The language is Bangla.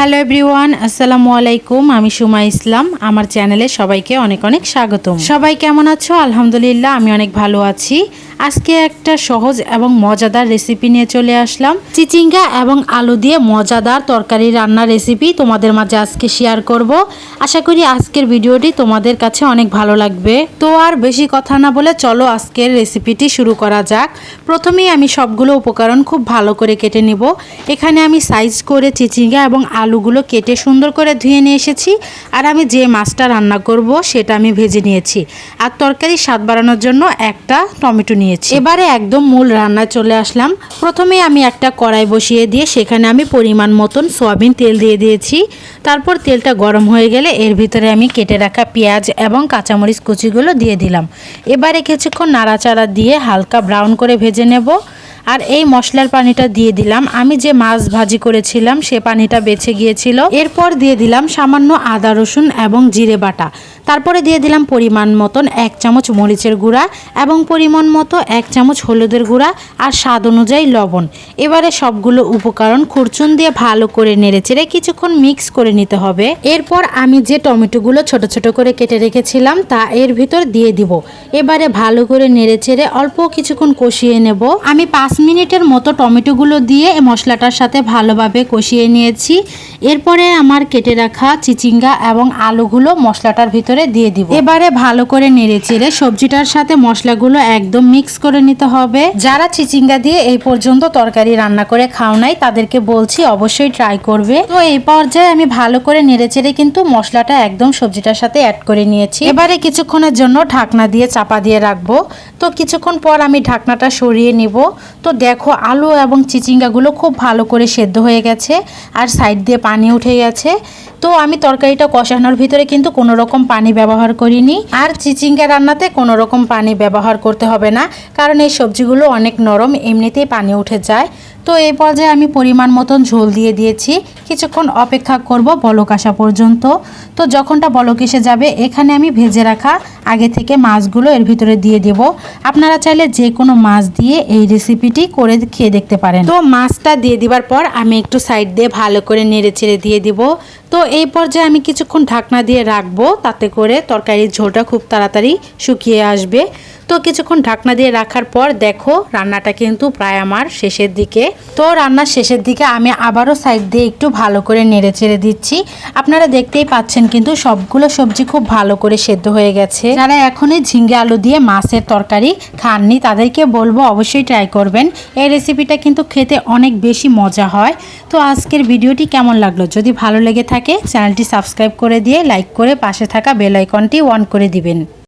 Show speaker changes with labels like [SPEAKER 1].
[SPEAKER 1] হ্যালো এভরিওয়ান, আসসালামু আলাইকুম। আমি সুমা ইসলাম। আমার চ্যানেলে সবাইকে অনেক অনেক স্বাগতম। সবাই কেমন আছো? আলহামদুলিল্লাহ, আমি অনেক ভালো আছি। আজকে একটা সহজ এবং মজাদার রেসিপি নিয়ে চলে আসলাম। চিচিঙ্গা এবং আলু দিয়ে মজাদার তরকারি রান্নার রেসিপি তোমাদের মাঝে আজকে শেয়ার করব। আশা করি আজকের ভিডিওটি তোমাদের কাছে অনেক ভালো লাগবে। তো আর বেশি কথা না বলে চলো আজকের রেসিপিটি শুরু করা যাক। প্রথমেই আমি সবগুলো উপকরণ খুব ভালো করে কেটে নেব। এখানে আমি সাইজ করে চিচিঙ্গা এবং আলুগুলো কেটে সুন্দর করে ধুয়ে নিয়ে এসেছি। আর আমি যে মাছটা রান্না করব সেটা আমি ভেজে নিয়েছি। আর তরকারি স্বাদ বাড়ানোর জন্য একটা টমেটো নিয়েছি এবারে একদম মূল রান্নায় চলে আসলাম। প্রথমে আমি একটা কড়াই বসিয়ে দিয়ে সেখানে আমি পরিমাণ মতন সোয়াবিন তেল দিয়ে দিয়েছি। তারপর তেলটা গরম হয়ে গেলে এর ভিতরে আমি কেটে রাখা পেঁয়াজ এবং কাঁচামরিচ কুচিগুলো দিয়ে দিলাম। এবারে কিছুক্ষণ নাড়াচাড়া দিয়ে হালকা ব্রাউন করে ভেজে নেব। আর এই মশলার পানিটা দিয়ে দিলাম। আমি যে মাছ ভাজি করেছিলাম, সে পানিটা বেঁচে গিয়েছিল। এরপর দিয়ে দিলাম সামান্য আদা, রসুন এবং জিরে বাটা। তারপরে দিয়ে দিলাম পরিমাণ মতন এক চামচ মরিচের গুঁড়া এবং পরিমাণ মতো এক চামচ হলুদের গুঁড়া আর স্বাদ অনুযায়ী লবণ। এবারে সবগুলো উপকরণ খুরচুন দিয়ে ভালো করে নেড়েচেড়ে কিছুক্ষণ মিক্স করে নিতে হবে। এরপর আমি যে টমেটোগুলো ছোট ছোট করে কেটে রেখেছিলাম, তা এর ভিতর দিয়ে দিব। এবারে ভালো করে নেড়েচেড়ে অল্প কিছুক্ষণ কষিয়ে নেব। আমি পাঁচ মিনিটের মতো টমেটোগুলো দিয়ে মশলাটার সাথে ভালোভাবে কষিয়ে নিয়েছি। এরপরে আমার কেটে রাখা চিচিঙ্গা এবং আলুগুলো মশলাটার ভিতরে দিয়ে দিব। এবারে ভালো করে নেড়ে চেড়ে সবজিটার সাথে মশলাগুলো একদম মিক্স করে নিতে হবে। যারা চিচিঙ্গা দিয়ে এই পর্যন্ত তরকারি রান্না করে খাও নাই, তাদেরকে বলছি অবশ্যই ট্রাই করবে। তো এই পর্যায়ে আমি ভালো করে নেড়ে চেড়ে কিন্তু মশলাটা একদম সবজিটার সাথে অ্যাড করে নিয়েছি। এবারে কিছুক্ষণের জন্য ঢাকনা দিয়ে চাপা দিয়ে রাখব। তো কিছুক্ষণ পর আমি ঢাকনাটা সরিয়ে নিব। তো দেখো আলু এবং চিচিঙ্গাগুলো খুব ভালো করে সেদ্ধ হয়ে গেছে। আর সাইড দিয়ে পানি উঠে গেছে। তো আমি তরকারিটা কষানোর ভিতরে কিন্তু কোনো রকম পানি ব্যবহার করিনি। আর চিচিঙ্গা রান্নাতে কোনো রকম পানি ব্যবহার করতে হবে না। কারণ এই সবজিগুলো অনেক নরম, এমনিতেই পানি উঠে যায়। তো এই পর্যায়ে আমি পরিমাণ মতন ঝোল দিয়ে দিয়েছি। কিছুক্ষণ অপেক্ষা করব বলক আসা পর্যন্ত। তো যখনটা বলক এসে যাবে, এখানে আমি ভেজে রাখা আগে থেকে মাছগুলো এর ভিতরে দিয়ে দেব। আপনারা চাইলে যে কোনো মাছ দিয়ে এই রেসিপিটি করে খেয়ে দেখতে পারেন। তো মাছটা দিয়ে দিবার পর আমি একটু সাইড দিয়ে ভালো করে নেড়ে ছেড়ে দিয়ে দিব। তো এই পর্যায়ে আমি কিছুক্ষণ ঢাকনা দিয়ে রাখব, তাতে করে তরকারির ঝোলটা খুব তাড়াতাড়ি শুকিয়ে আসবে। তো কিছুক্ষণ ঢাকনা দিয়ে রাখার পর দেখো রান্নাটা কিন্তু প্রায় আমার শেষের দিকে। তো রান্নার শেষের দিকে আমি আবারও সাইড দিয়ে একটু ভালো করে নেড়ে চেড়ে দিচ্ছি। আপনারা দেখতেই পাচ্ছেন কিন্তু সবগুলো সবজি খুব ভালো করে সেদ্ধ হয়ে গেছে। যারা এখনই ঝিঙ্গে আলু দিয়ে মাছের তরকারি খাননি, তাদেরকে বলব অবশ্যই ট্রাই করবেন। এই রেসিপিটা কিন্তু খেতে অনেক বেশি মজা হয়। তো আজকের ভিডিওটি কেমন লাগল? যদি ভালো লেগে থাকে চ্যানেলটি সাবস্ক্রাইব করে দিয়ে লাইক করে পাশে থাকা বেল আইকনটি অন করে দিবেন।